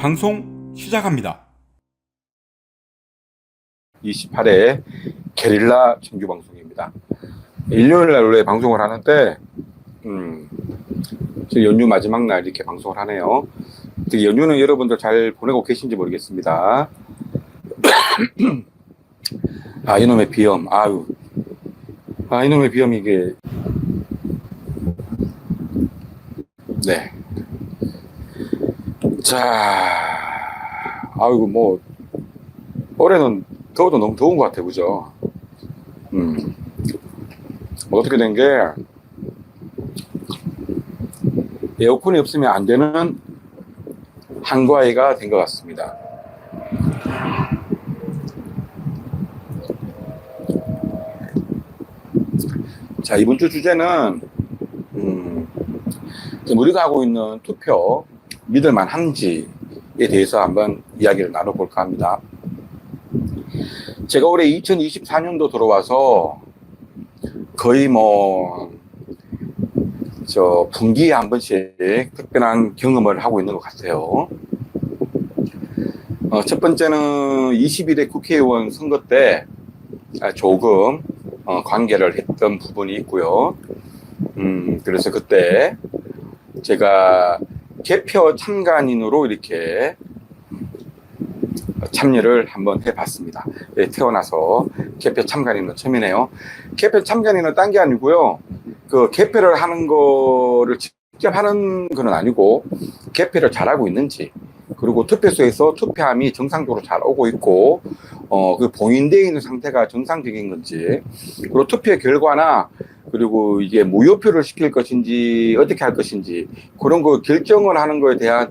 방송 시작합니다. 28회 게릴라 정규 방송입니다. 일요일 날 원래 방송을 하는데, 음, 지금 연휴 마지막 날 이렇게 방송을 하네요. 연휴는 여러분들 잘 보내고 계신지 모르겠습니다. 아, 이놈의 비염. 아유. 아, 이놈의 비염 이게. 네. 자, 아이고, 뭐, 올해는 더워도 너무 더운 것 같아, 그죠? 음. 뭐 어떻게 된 게, 에어컨이 없으면 안 되는 한과이가 된 것 같습니다. 자, 이번 주 주제는, 음, 우리가 하고 있는 투표, 믿을 만 한지에 대해서 한번 이야기를 나눠볼까 합니다. 제가 올해 2024년도 들어와서 거의 뭐, 저, 분기에 한 번씩 특별한 경험을 하고 있는 것 같아요. 어, 첫 번째는 21대 국회의원 선거 때 아, 조금 어, 관계를 했던 부분이 있고요. 음, 그래서 그때 제가 개표 참관인으로 이렇게 참여를 한번 해봤습니다. 예, 태어나서 개표 참관인은 처음이네요. 개표 참관인은 딴 게 아니고요. 그 개표를 하는 거를 직접 하는 건 아니고 개표를 잘하고 있는지 그리고 투표소에서 투표함이 정상적으로 잘 오고 있고 어 그 봉인되어 있는 상태가 정상적인 건지 그리고 투표 결과나 그리고 이게 무효표를 시킬 것인지 어떻게 할 것인지 그런 거 결정을 하는 거에 대한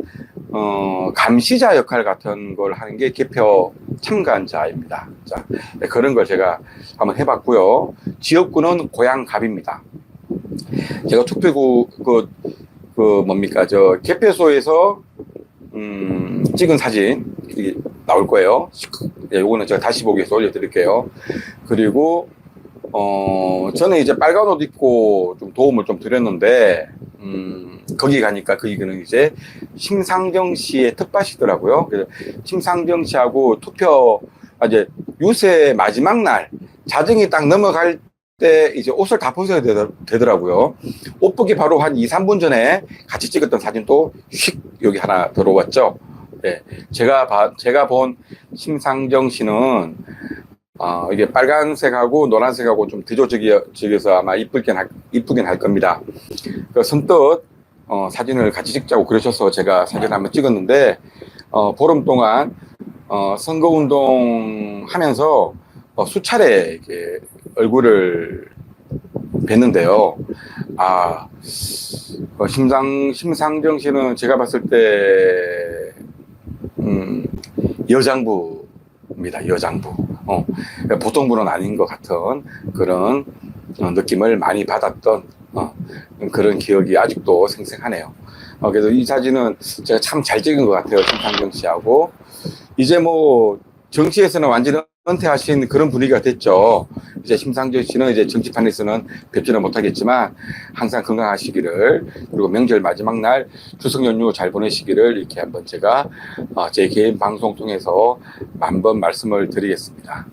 어, 감시자 역할 같은 걸 하는 게 개표 참관자입니다. 자, 네, 그런 걸 제가 한번 해봤고요. 지역구는 고향갑입니다. 제가 투표구, 그, 그 뭡니까, 저, 개표소에서, 음, 찍은 사진, 이 나올 거예요. 예, 요거는 제가 다시 보기 위해서 올려드릴게요. 그리고, 어, 저는 이제 빨간 옷 입고 좀 도움을 좀 드렸는데, 음, 거기 가니까 거기는 이제 심상정 씨의 텃밭이더라고요. 그래서 심상정 씨하고 투표, 아, 이제 유세 마지막 날, 자정이 딱 넘어갈 때 이제 옷을 다 벗어야 되더, 되더 라고요. 옷 벗기 바로 한 2, 3분 전에 같이 찍었던 사진도 휙 여기 하나 들어왔죠. 예. 제가 봐, 제가 본 심상정 씨는 어, 이게 빨간색하고 노란색하고 좀 뒤조적이어서 아마 이쁘긴 할, 이쁘긴 할 겁니다. 그 선뜻 어, 사진을 같이 찍자고 그러셔서 제가 사진을 한번 찍었는데 어, 보름 동안 어, 선거 운동 하면서 어, 수차례 이렇게 얼굴을 뵀는데요. 아, 어, 심상, 심상정 씨는 제가 봤을 때, 음, 여장부입니다. 여장부. 어, 보통 분은 아닌 것 같은 그런 어, 느낌을 많이 받았던 어, 그런 기억이 아직도 생생하네요. 어, 그래서 이 사진은 제가 참 잘 찍은 것 같아요. 심상정 씨하고. 이제 뭐, 정치에서는 완전히 은퇴하신 그런 분위기가 됐죠. 이제 심상정 씨는 이제 정치판에서는 뵙지는 못하겠지만 항상 건강하시기를 그리고 명절 마지막 날 추석 연휴 잘 보내시기를 이렇게 한번 제가 어, 제 개인 방송 통해서 만 번 말씀을 드리겠습니다.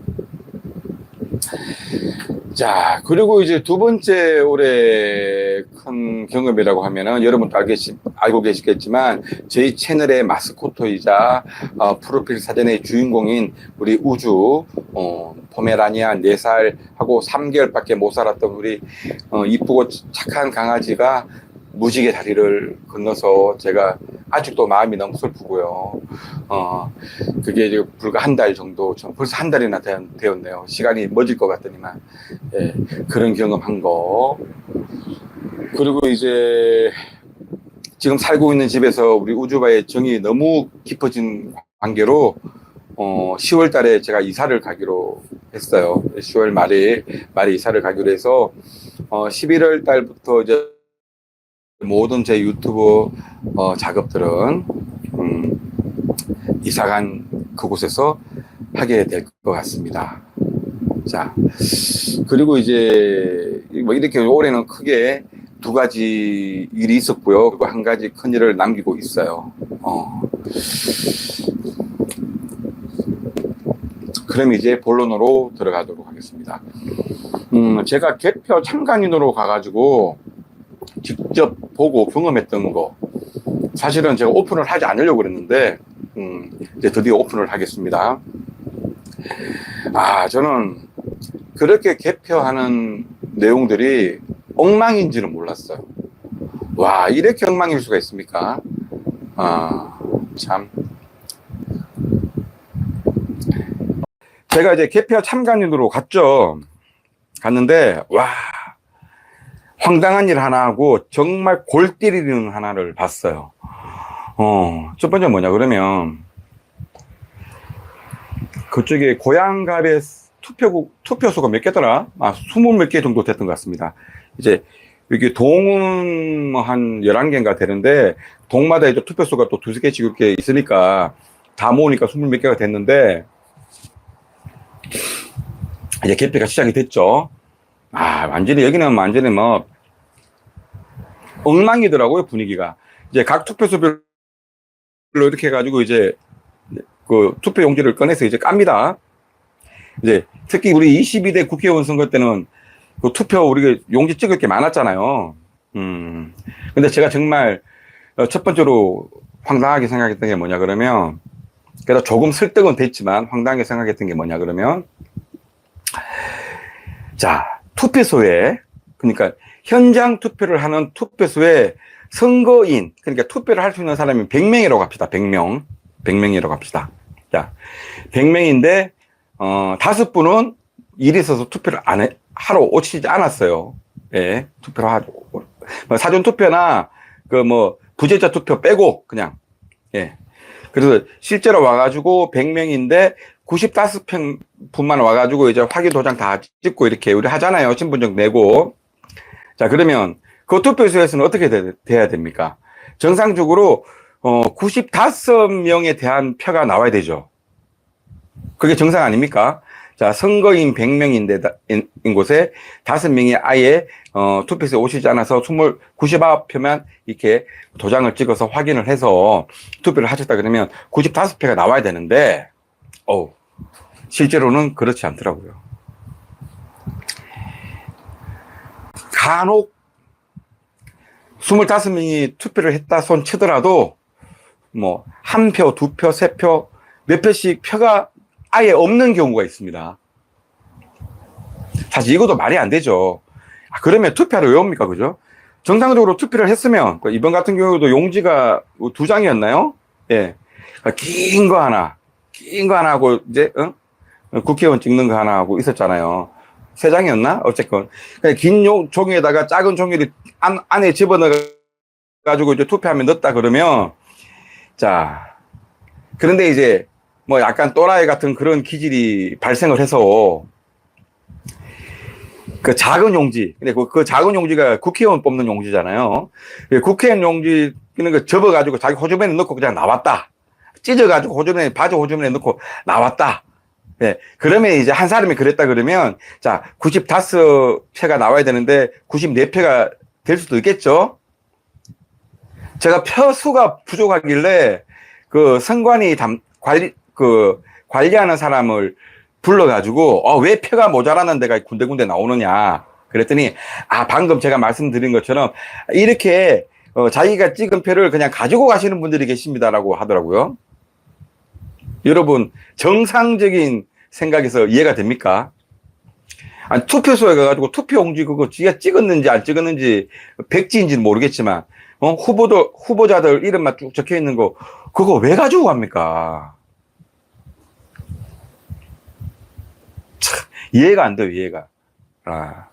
자, 그리고 이제 두 번째 올해 큰 경험이라고 하면은 여러분도 알겠지, 알고 계시겠지만 저희 채널의 마스코트이자 어, 프로필 사진의 주인공인 우리 우주, 어, 포메라니아 4살하고 3개월밖에 못 살았던 우리 어, 이쁘고 착한 강아지가 무지개 다리를 건너서 제가 아직도 마음이 너무 슬프고요. 어, 그게 이제 불과 한 달 정도, 전 벌써 한 달이나 되, 되었네요. 시간이 멎을 것 같더니만, 예, 그런 경험한 거. 그리고 이제 지금 살고 있는 집에서 우리 우주바의 정이 너무 깊어진 관계로 어, 10월 달에 제가 이사를 가기로 했어요. 10월 말에, 말에 이사를 가기로 해서, 어, 11월 달부터 이제 모든 제 유튜브 어, 작업들은 음, 이사간 그곳에서 하게 될 것 같습니다. 자, 그리고 이제 뭐 이렇게 올해는 크게 두 가지 일이 있었고요. 그리고 한 가지 큰 일을 남기고 있어요. 어, 그럼 이제 본론으로 들어가도록 하겠습니다. 음, 제가 개표 참관인으로 가가지고 직접 보고 경험했던 거, 사실은 제가 오픈을 하지 않으려고 그랬는데, 음, 이제 드디어 오픈을 하겠습니다. 아, 저는 그렇게 개표하는 내용들이 엉망인지는 몰랐어요. 와, 이렇게 엉망일 수가 있습니까? 아, 참. 제가 이제 개표 참관인으로 갔죠. 갔는데, 와, 황당한 일 하나 하고 정말 골 때리는 하나를 봤어요. 어, 첫 번째 뭐냐, 그러면, 그쪽에 고향갑의 투표국, 투표소가 몇 개더라? 아, 20몇개 정도 됐던 것 같습니다. 이제, 여기 동은 뭐한 11개인가 되는데, 동마다 이제 투표소가 또 두세 개씩 이렇게 있으니까, 다 모으니까 20몇 개가 됐는데, 이제 개표가 시작이 됐죠. 아, 완전히 여기는 완전히 뭐, 엉망이더라고요, 분위기가. 이제 각 투표소별로 이렇게 해가지고 이제 그 투표 용지를 꺼내서 이제 깝니다. 이제 특히 우리 22대 국회의원 선거 때는 그 투표 우리가 용지 찍을 게 많았잖아요. 음. 근데 제가 정말 어, 첫 번째로 황당하게 생각했던 게 뭐냐 그러면 그래도 조금 설득은 됐지만 황당하게 생각했던 게 뭐냐 그러면 자, 투표소에 그러니까 현장 투표를 하는 투표소에 선거인 그러니까 투표를 할 수 있는 사람이 100명이라고 합시다. 100명. 100명이라고 합시다. 자, 100명인데 어, 다섯 분은 일이 있어서 투표를 안 해, 하러 오시지 않았어요. 예, 투표를 하고 뭐 사전 투표나 그 뭐 부재자 투표 빼고 그냥 예. 그래서 실제로 와가지고 100명인데 95평 분만 와가지고 이제 확인 도장 다 찍고 이렇게 우리 하잖아요. 신분증 내고. 자, 그러면 그 투표소에서는 어떻게 돼, 돼야 됩니까? 정상적으로 어, 95명에 대한 표가 나와야 되죠. 그게 정상 아닙니까? 자, 선거인 100명인데, 인, 인 곳에 5명이 아예, 어, 투표소에 오시지 않아서 20, 99표만 이렇게 도장을 찍어서 확인을 해서 투표를 하셨다 그러면 95표가 나와야 되는데, 어 실제로는 그렇지 않더라고요. 간혹 25명이 투표를 했다 손 치더라도 뭐 한 표, 두 표, 세 표, 몇 표씩 표가 아예 없는 경우가 있습니다. 사실 이것도 말이 안 되죠. 아, 그러면 투표를 왜 옵니까? 그죠? 정상적으로 투표를 했으면 그 이번 같은 경우도 용지가 두 장이었나요? 예. 긴 거 하나, 긴 거 하나 하고 이제 어? 국회의원 찍는 거 하나 하고 있었잖아요. 세 장이었나? 어쨌건 그냥 긴 용, 종이에다가 작은 종이를 안, 안에 집어넣어 가지고 이제 투표하면 넣었다 그러면 자 그런데 이제 뭐 약간 또라이 같은 그런 기질이 발생을 해서 그 작은 용지 근데 그, 그 작은 용지가 국회의원 뽑는 용지잖아요. 그 국회의원 용지 그런 거 접어가지고 자기 호주머니에 넣고 그냥 나왔다. 찢어가지고 호주머니 바지 호주머니에 넣고 나왔다. 예. 그러면 이제 한 사람이 그랬다 그러면, 자, 95표가 나와야 되는데 94표가 될 수도 있겠죠? 제가 표 수가 부족하길래 그 선관위 담, 관리, 그 관리하는 사람을 불러가지고, 어, 왜 표가 모자라는 데가 군데군데 나오느냐. 그랬더니, 아, 방금 제가 말씀드린 것처럼 이렇게 어, 자기가 찍은 표를 그냥 가지고 가시는 분들이 계십니다라고 하더라고요. 여러분 정상적인 생각에서 이해가 됩니까? 아니, 투표소에 가가지고 투표 용지 그거 지가 찍었는지 안 찍었는지 백지인지는 모르겠지만 어, 후보들 후보자들 이름만 쭉 적혀 있는 거 그거 왜 가지고 갑니까? 참, 이해가 안 돼요 이해가. 아.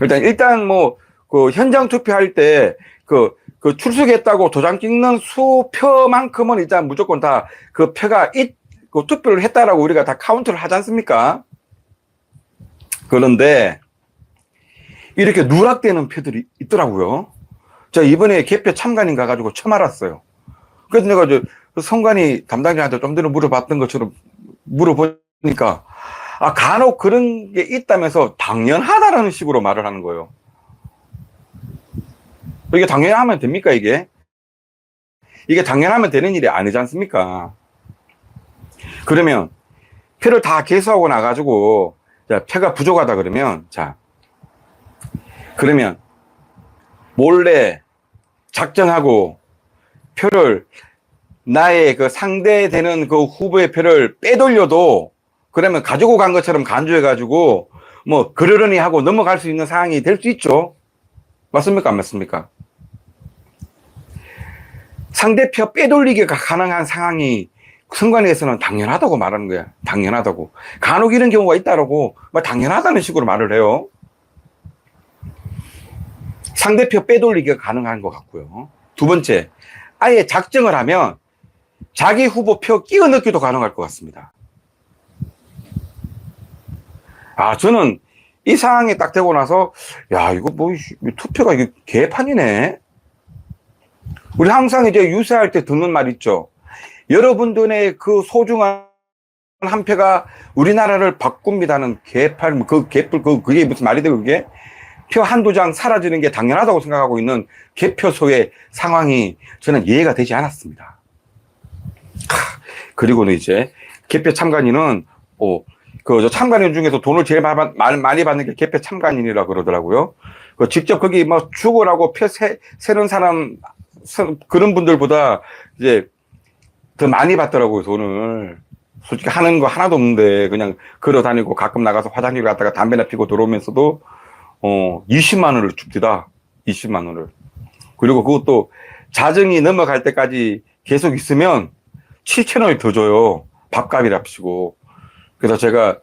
일단 일단 뭐 그 현장 투표할 때그 그 출석했다고 도장 찍는 수표만큼은 일단 무조건 다 그 표가 있, 그 투표를 했다라고 우리가 다 카운트를 하지 않습니까? 그런데 이렇게 누락되는 표들이 있더라고요. 저 이번에 개표 참관인 가 가지고 처음 알았어요. 그래서 내가 저 성관이 담당자한테 좀 전에 물어봤던 것처럼 물어보니까 아 간혹 그런 게 있다면서 당연하다라는 식으로 말을 하는 거예요. 이게 당연히 하면 됩니까 이게? 이게 당연하면 되는 일이 아니지 않습니까? 그러면 표를 다 개수하고 나가지고 자, 표가 부족하다 그러면 자 그러면 몰래 작정하고 표를 나의 그 상대되는 그 후보의 표를 빼돌려도 그러면 가지고 간 것처럼 간주해 가지고 뭐 그러려니 하고 넘어갈 수 있는 상황이 될 수 있죠. 맞습니까? 안 맞습니까? 상대표 빼돌리기가 가능한 상황이 선관위에서는 당연하다고 말하는 거야. 당연하다고. 간혹 이런 경우가 있다라고 뭐 당연하다는 식으로 말을 해요. 상대표 빼돌리기가 가능한 것 같고요. 두 번째, 아예 작정을 하면 자기 후보 표 끼워 넣기도 가능할 것 같습니다. 아, 저는 이 상황에 딱 되고 나서, 야, 이거 뭐, 이 투표가 이게 개판이네. 우리 항상 이제 유세할 때 듣는 말 있죠. 여러분들의 그 소중한 한 표가 우리나라를 바꿉니다는 개판, 그 개뿔, 그, 그게 무슨 말이 돼, 그게? 표 한두 장 사라지는 게 당연하다고 생각하고 있는 개표소의 상황이 저는 이해가 되지 않았습니다. 하, 그리고는 이제 개표 참관인은, 어, 그, 저 참관인 중에서 돈을 제일 많이 받는 게 개표 참관인이라 그러더라고요. 그 직접 거기 뭐 죽으라고 표 세, 세는 사람, 서- 그런 분들보다 이제 더 많이 받더라고요, 돈을. 솔직히 하는 거 하나도 없는데, 그냥 걸어 다니고 가끔 나가서 화장실 갔다가 담배나 피고 들어오면서도, 어, 20만 원을 줍디다. 20만 원을. 그리고 그것도 자정이 넘어갈 때까지 계속 있으면 7천 원이 더 줘요. 밥값이랍시고. 그래서 제가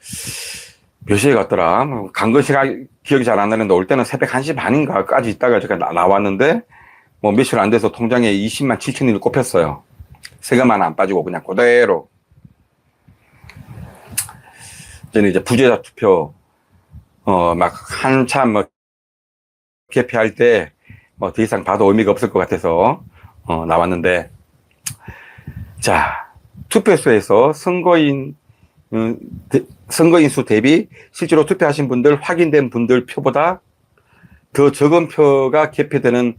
몇 시에 갔더라. 뭐간 것이 기억이 잘 안 나는데 올 때는 새벽 1시 반인가까지 있다가 제가 나, 나왔는데 뭐 며칠 안 돼서 통장에 20만 7천 원이 꼽혔어요. 세금만 안 빠지고 그냥 그대로. 저는 이제 부재자 투표, 어, 막 한참 뭐 개표할 때 뭐 더 이상 봐도 의미가 없을 것 같아서 어, 나왔는데 자, 투표소에서 선거인, 음, 대- 선거인 수 대비 실제로 투표하신 분들, 확인된 분들 표보다 더 적은 표가 개표되는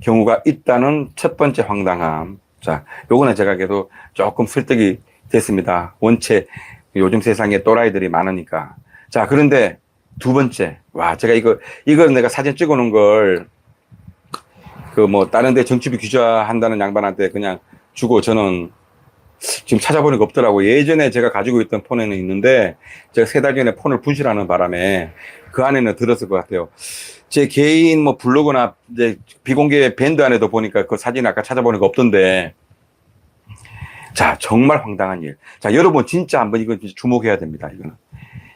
경우가 있다는 첫 번째 황당함. 자, 요거는 제가 그래도 조금 설득이 됐습니다. 원체 요즘 세상에 또라이들이 많으니까. 자, 그런데 두 번째. 와, 제가 이거, 이걸 내가 사진 찍어 놓은 걸, 그 뭐, 다른 데 정치비 규제한다는 양반한테 그냥 주고 저는 지금 찾아보니까 없더라고. 예전에 제가 가지고 있던 폰에는 있는데, 제가 세 달 전에 폰을 분실하는 바람에 그 안에는 들었을 것 같아요. 제 개인 뭐 블로그나 이제 비공개 밴드 안에도 보니까 그 사진 아까 찾아보니까 없던데. 자, 정말 황당한 일. 자, 여러분 진짜 한번 진짜 주목해야 됩니다. 이거는.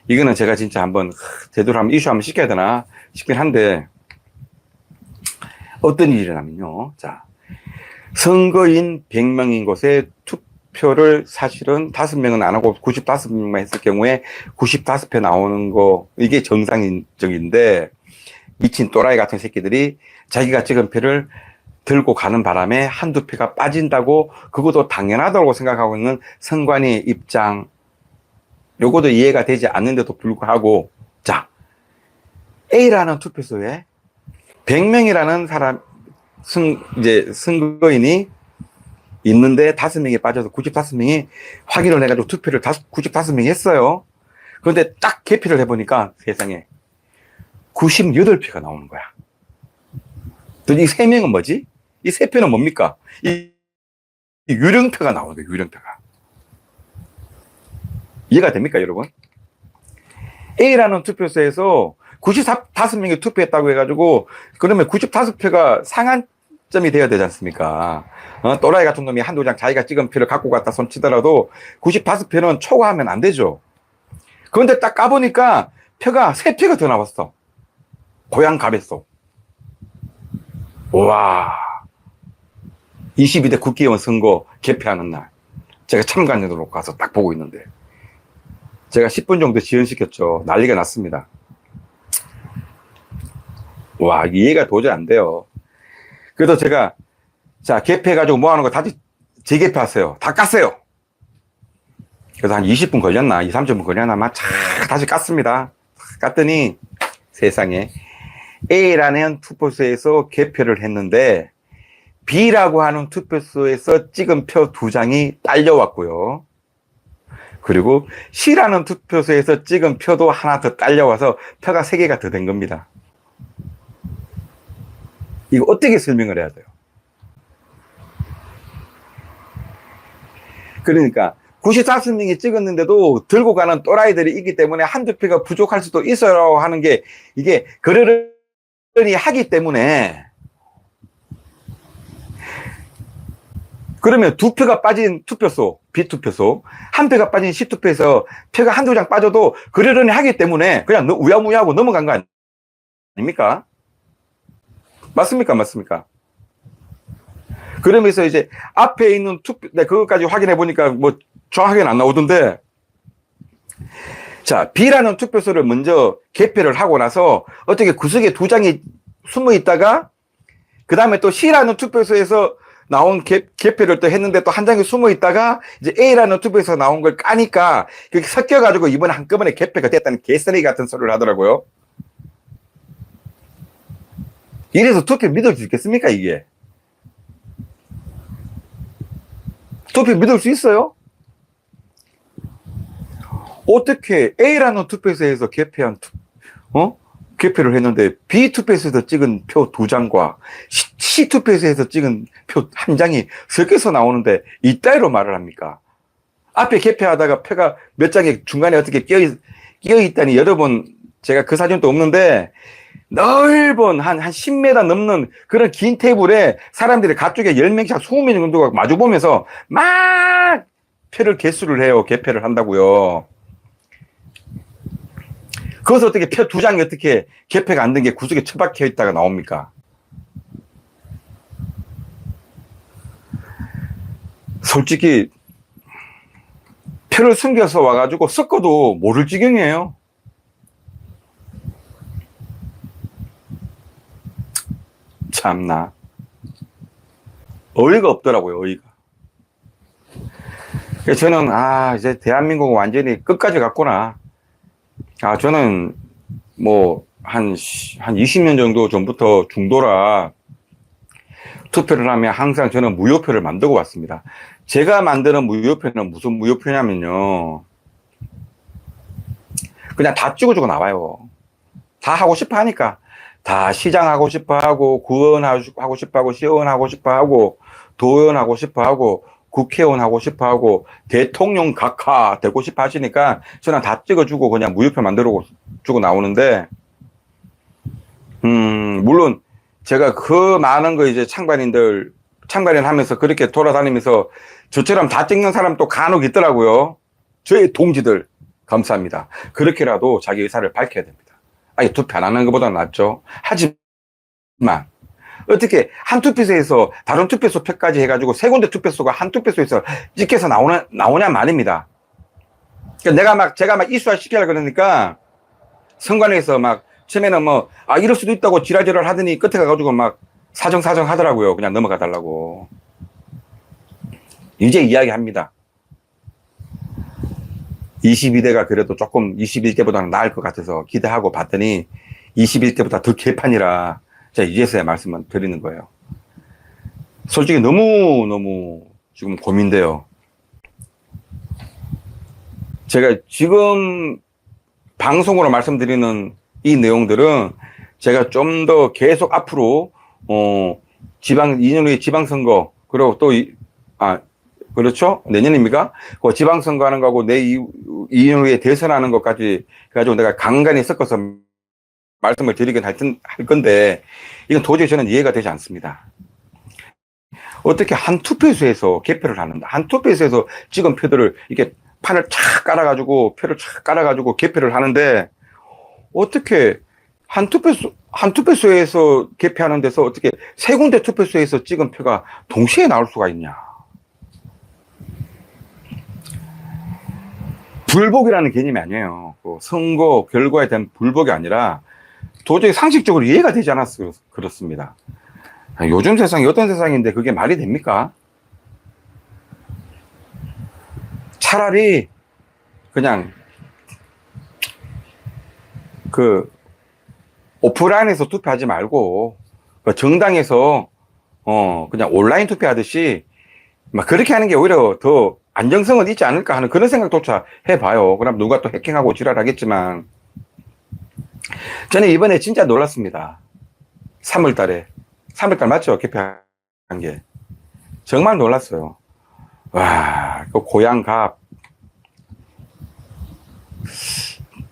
이거는 제가 진짜 한번 하, 제대로 한번 이슈 한번 시켜야 되나 싶긴 한데 어떤 일이라면요. 자, 선거인 100명인 곳에 투표 를 사실은 5명은 안 하고 95명만 했을 경우에 95표 나오는 거 이게 정상적인데 미친 또라이 같은 새끼들이 자기가 찍은 표를 들고 가는 바람에 한두 표가 빠진다고 그것도 당연하다고 생각하고 있는 선관위의 입장. 요것도 이해가 되지 않는데도 불구하고 자 A라는 투표소에 100명이라는 사람 선, 이제 선거인이 있는데 다섯 명이 빠져서 95명이 확인을 해가지고 투표를 다섯 95명이 했어요. 그런데 딱 개표를 해보니까 세상에 98표가 나오는 거야. 이세 명은 뭐지? 이 세 표는 뭡니까? 이, 이 유령표가 나오는 거예요, 유령표가. 이해가 됩니까, 여러분? A라는 투표소에서 95명이 투표했다고 해가지고, 그러면 95표가 상한 점이 돼야 되지 않습니까? 어, 또라이 같은 놈이 한두 장 자기가 찍은 표를 갖고 갔다 손 치더라도 95표는 초과하면 안 되죠. 그런데 딱 까보니까 표가 세 표가 더 나왔어. 고향 가뱃소. 와. 22대 국회의원 선거 개표하는 날. 제가 참관인으로 가서 딱 보고 있는데. 제가 10분 정도 지연시켰죠. 난리가 났습니다. 와, 이해가 도저히 안 돼요. 그래서 제가, 자, 개표해가지고 뭐 하는 거 다시 재개표하세요. 다 깠어요. 그래서 한 20분 걸렸나, 2, 30분 걸렸나, 막 차, 다시 깠습니다. 깠더니 세상에 A라는 투표소에서 개표를 했는데 B라고 하는 투표소에서 찍은 표 두 장이 딸려왔고요. 그리고 C라는 투표소에서 찍은 표도 하나 더 딸려와서 표가 세 개가 더 된 겁니다. 이거 어떻게 설명을 해야 돼요? 그러니까 95명이 찍었는데도 들고 가는 또라이들이 있기 때문에 한두 표가 부족할 수도 있어요 하는 게 이게 그러려니 하기 때문에 그러면 두 표가 빠진 투표소, B투표소, 한 표가 빠진 C투표에서 표가 한두 장 빠져도 그러려니 하기 때문에 그냥 너- 우야무야하고 넘어간 거 아닙니까? 맞습니까? 맞습니까? 그러면서 이제 앞에 있는 투표, 네, 그것까지 확인해 보니까 뭐 정확하게는 안 나오던데. 자, B라는 투표소를 먼저 개표를 하고 나서 어떻게 구석에 두 장이 숨어 있다가 그 다음에 또 C라는 투표소에서 나온 개, 개표를 또 했는데 또 한 장이 숨어 있다가 이제 A라는 투표에서 나온 걸 까니까 그게 섞여가지고 이번에 한꺼번에 개표가 됐다는 개쓰레기 같은 소리를 하더라고요. 이래서 투표 믿을 수 있겠습니까, 이게? 투표 믿을 수 있어요? 어떻게 A라는 투표소에서 개표한 투, 어? 개표를 했는데 B 투표소에서 찍은 표 두 장과 C, C 투표소에서 찍은 표 한 장이 섞여서 나오는데 이따위로 말을 합니까? 앞에 개표하다가 표가 몇 장이 중간에 어떻게 끼어, 있, 끼어 있다니 여러분 제가 그 사진도 없는데 넓은 한, 한 10m 넘는 그런 긴 테이블에 사람들이 가쪽에 10명씩 20명 정도가 마주 보면서 막 표를 개수를 해요. 개표를 한다고요. 그것을 어떻게 표 두 장이 어떻게 개표가 안 된 게 구석에 처박혀 있다가 나옵니까? 솔직히 표를 숨겨서 와가지고 섞어도 모를 지경이에요. 참나. 어이가 없더라고요, 어이가. 그래서 저는, 아, 이제 대한민국은 완전히 끝까지 갔구나. 아, 저는 뭐, 한, 시- 한 20년 정도 전부터 중도라 투표를 하면 항상 저는 무효표를 만들고 왔습니다. 제가 만드는 무효표는 무슨 무효표냐면요. 그냥 다 찍어주고 나와요. 다 하고 싶어 하니까. 다 시장하고 싶어 하고, 구원하고 싶어 하고, 시의원하고 싶어 하고, 도의원하고 싶어 하고, 국회의원 하고 싶어 하고, 대통령 각하 되고 싶어 하시니까 저는 다 찍어주고 그냥 무효표 만들어 주고 나오는데, 음, 물론 제가 그 많은 거 이제 창반인들, 창반인 하면서 그렇게 돌아다니면서 저처럼 다 찍는 사람 또 간혹 있더라고요. 저희 동지들, 감사합니다. 그렇게라도 자기 의사를 밝혀야 됩니다. 아니, 투표 안 하는 것보다 낫죠. 하지만, 어떻게 한 투표소에서 다른 투표소 표까지 해가지고 세 군데 투표소가 한 투표소에서 찍혀서 나오나, 나오냐 말입니다. 그러니까 내가 막, 제가 막 이수화 시키려고 그러니까 선관위에서 막 처음에는 뭐, 아, 이럴 수도 있다고 지랄지랄 하더니 끝에 가가지고 막 사정사정 하더라고요. 그냥 넘어가 달라고. 이제 이야기합니다. 22대가 그래도 조금 21대보다는 나을 것 같아서 기대하고 봤더니 21대보다 더 개판이라 제가 이제서야 말씀을 드리는 거예요. 솔직히 너무너무 지금 고민돼요. 제가 지금 방송으로 말씀드리는 이 내용들은 제가 좀 더 계속 앞으로 어 지방 2년 후에 지방선거 그리고 또 아 그렇죠 내년입니까? 그 지방선거 하는 거하고 내 2년 후에 대선 하는 것까지 가지고 내가 간간히 섞어서 말씀을 드리긴 할, 텐- 할 건데 이건 도저히 저는 이해가 되지 않습니다. 어떻게 한 투표소에서 개표를 하는다. 한 투표소에서 찍은 표들을 이렇게 판을 착 깔아가지고 표를 착 깔아가지고 개표를 하는데 어떻게 한 투표소 한 투표소에서 개표하는 데서 어떻게 세 군데 투표소에서 찍은 표가 동시에 나올 수가 있냐? 불복이라는 개념이 아니에요. 그 선거 결과에 대한 불복이 아니라 도저히 상식적으로 이해가 되지 않아서 그렇습니다. 아, 요즘 세상이 어떤 세상인데 그게 말이 됩니까? 차라리 그냥 그 오프라인에서 투표하지 말고 그 정당에서 어, 그냥 온라인 투표하듯이 막 그렇게 하는 게 오히려 더 안정성은 있지 않을까 하는 그런 생각조차 해봐요. 그럼 누가 또 해킹하고 지랄하겠지만 저는 이번에 진짜 놀랐습니다. 3월 달에. 3월 달 맞죠? 개표한 게. 정말 놀랐어요. 와, 그 고향 갑.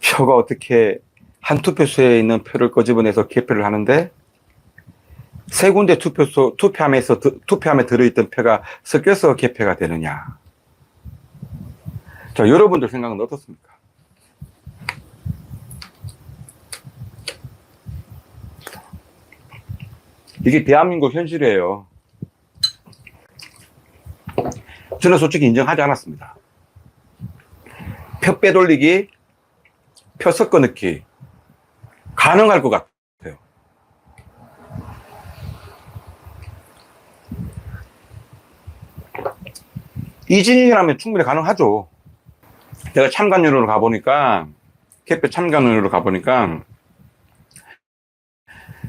표가 어떻게 한 투표소에 있는 표를 꺼집어내서 개표를 하는데 세 군데 투표소, 투표함에서, 드- 투표함에 들어있던 표가 섞여서 개표가 되느냐. 자, 여러분들 생각은 어떻습니까? 이게 대한민국 현실이에요. 저는 솔직히 인정하지 않았습니다. 표 빼돌리기, 표 섞어 넣기, 가능할 것 같아요. 이진이라면 충분히 가능하죠. 내가 참관인으로 가보니까, 개표 참관인으로 가보니까,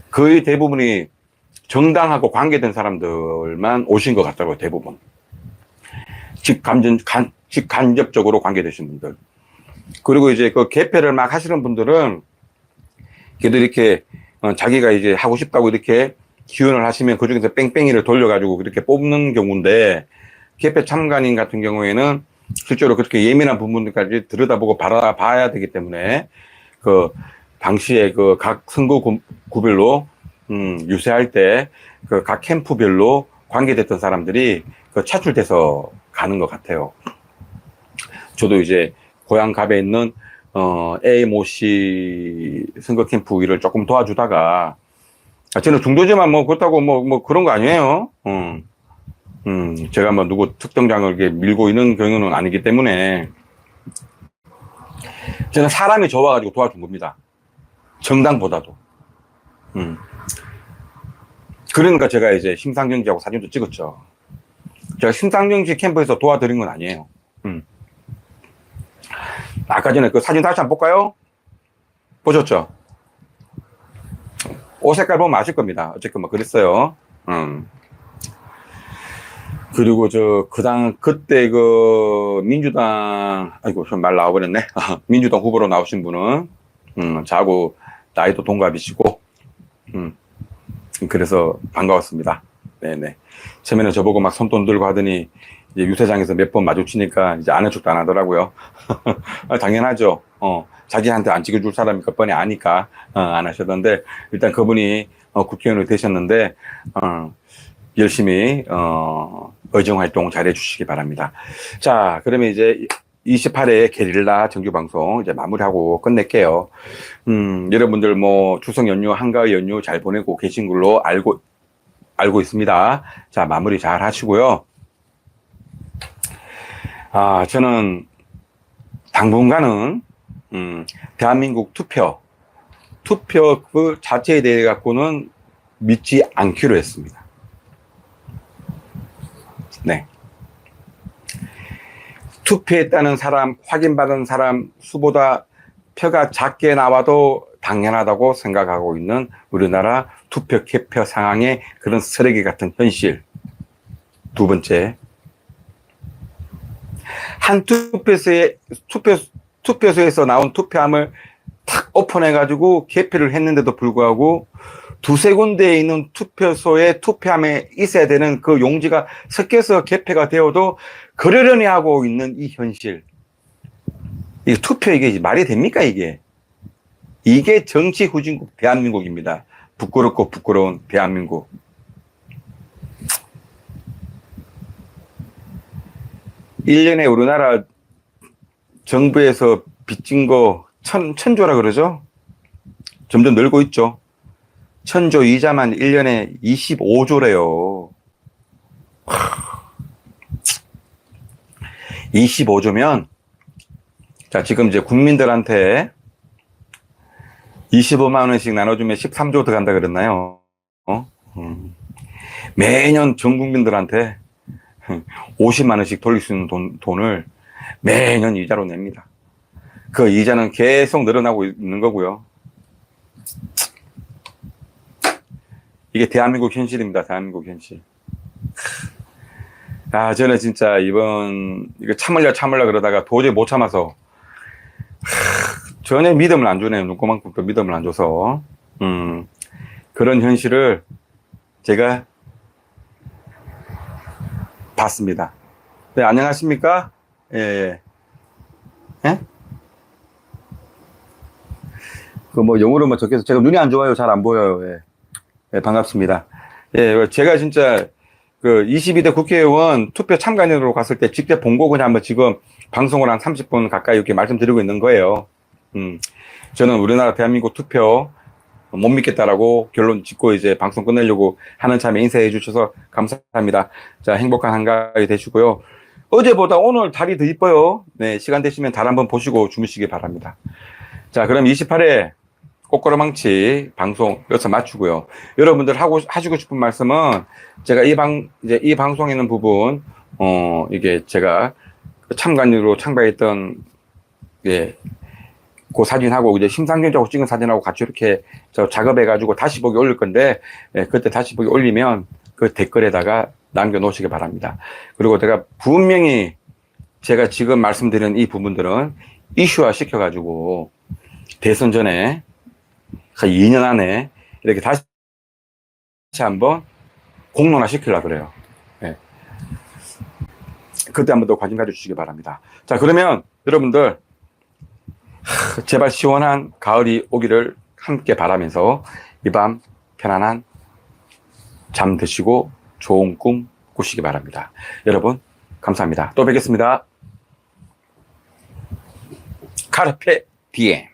거의 대부분이 정당하고 관계된 사람들만 오신 것 같다고요, 대부분. 직간접, 간, 직간접적으로 관계되신 분들. 그리고 이제 그 개폐를 막 하시는 분들은, 걔도 이렇게, 어, 자기가 이제 하고 싶다고 이렇게 기원을 하시면 그 중에서 뺑뺑이를 돌려가지고 그렇게 뽑는 경우인데, 개폐 참관인 같은 경우에는 실제로 그렇게 예민한 부분들까지 들여다보고 바라봐야 되기 때문에, 그, 당시에 그 각 선거 구, 구별로 음, 유세할 때 그 각 캠프별로 관계됐던 사람들이 그 차출돼서 가는 것 같아요. 저도 이제 고향 갑에 있는 어, AMO 씨 선거 캠프 일을 조금 도와주다가 아, 저는 중도지만 뭐 그렇다고 뭐, 뭐 그런 거 아니에요. 음, 음, 제가 뭐 누구 특정장을 이렇게 밀고 있는 경우는 아니기 때문에 저는 사람이 좋아가지고 도와준 겁니다. 정당보다도. 음. 그러니까 제가 이제 심상정지하고 사진도 찍었죠. 제가 심상정지 캠프에서 도와드린 건 아니에요. 음. 아까 전에 그 사진 다시 한번 볼까요? 보셨죠? 옷 색깔 보면 아실 겁니다. 어쨌건 뭐 그랬어요. 음. 그리고 저, 그 당, 그때 그, 민주당, 아이고, 좀말 나와버렸네. 민주당 후보로 나오신 분은, 음, 저하고 나이도 동갑이시고, 음, 그래서 반가웠습니다. 네네. 처음에는 저보고 막 손돈 들고 하더니, 이제 유세장에서 몇 번 마주치니까 이제 아는 척도 안 하더라고요. 아, 당연하죠. 어, 자기한테 안 찍어줄 사람이 그 뻔히 아니까, 어, 안 하셨던데, 일단 그분이, 어, 국회의원이 되셨는데, 어, 열심히, 어, 의정 활동 잘 해 주시기 바랍니다. 자, 그러면 이제 28회 게릴라 정규 방송 이제 마무리하고 끝낼게요. 음, 여러분들 뭐 추석 연휴, 한가위 연휴 잘 보내고 계신 걸로 알고, 알고 있습니다. 자, 마무리 잘 하시고요. 아, 저는 당분간은, 음, 대한민국 투표, 투표 그 자체에 대해 갖고는 믿지 않기로 했습니다. 네. 투표했다는 사람, 확인받은 사람 수보다 표가 작게 나와도 당연하다고 생각하고 있는 우리나라 투표 개표 상황의 그런 쓰레기 같은 현실. 두 번째. 한 투표소에, 투표, 투표소에서 나온 투표함을 탁 오픈해가지고 개표를 했는데도 불구하고 두세 군데에 있는 투표소에 투표함에 있어야 되는 그 용지가 섞여서 개폐가 되어도 그러려니 하고 있는 이 현실. 이 투표 이게 말이 됩니까 이게? 이게 정치 후진국 대한민국입니다. 부끄럽고 부끄러운 대한민국. 일년에 우리나라 정부에서 빚진 거 천, 천조라 그러죠? 점점 늘고 있죠. 천조 이자만 1년에 25조래요. 25조면, 자, 지금 이제 국민들한테 25만 원씩 나눠주면 13조 들어간다 그랬나요? 어? 음. 매년 전 국민들한테 50만 원씩 돌릴 수 있는 돈, 돈을 매년 이자로 냅니다. 그 이자는 계속 늘어나고 있는 거고요. 이게 대한민국 현실입니다. 대한민국 현실. 아, 저는 진짜 이번, 이거 참을려 참을려 그러다가 도저히 못 참아서, 하, 전혀 믿음을 안 주네요. 눈꼬만큼도 믿음을 안 줘서. 음, 그런 현실을 제가 봤습니다. 네, 안녕하십니까? 예, 예. 예? 그 뭐 영어로 뭐 적혀서 제가 눈이 안 좋아요. 잘 안 보여요. 예. 예, 반갑습니다. 예, 제가 진짜 그 22대 국회의원 투표 참관인으로 갔을 때 직접 본 거고 한번 지금 방송을 한 30분 가까이 이렇게 말씀드리고 있는 거예요. 음, 저는 우리나라 대한민국 투표 못 믿겠다라고 결론 짓고 이제 방송 끝내려고 하는 참에 인사해 주셔서 감사합니다. 자, 행복한 한가위 되시고요. 어제보다 오늘 달이 더 이뻐요. 네, 시간 되시면 달 한번 보시고 주무시기 바랍니다. 자, 그럼 28회 꼬꼬로망치 방송 여기서 마치고요. 여러분들 하고 하시고 싶은 말씀은 제가 이 방 이제 이 방송에 있는 부분 어 이게 제가 참관으로 참가했던 예. 그 사진하고 이제 심상정하고 찍은 사진하고 같이 이렇게 저 작업해 가지고 다시 보기 올릴 건데 예, 그때 다시 보기 올리면 그 댓글에다가 남겨 놓으시기 바랍니다. 그리고 제가 분명히 제가 지금 말씀드린 이 부분들은 이슈화 시켜 가지고 대선 전에 한 2년 안에 이렇게 다시 한번 공론화 시키려고 그래요. 예. 그때 한번 더 관심 가져주시기 바랍니다. 자, 그러면 여러분들 하, 제발 시원한 가을이 오기를 함께 바라면서 이 밤 편안한 잠 드시고 좋은 꿈 꾸시기 바랍니다. 여러분, 감사합니다. 또 뵙겠습니다. 카르페 디엠.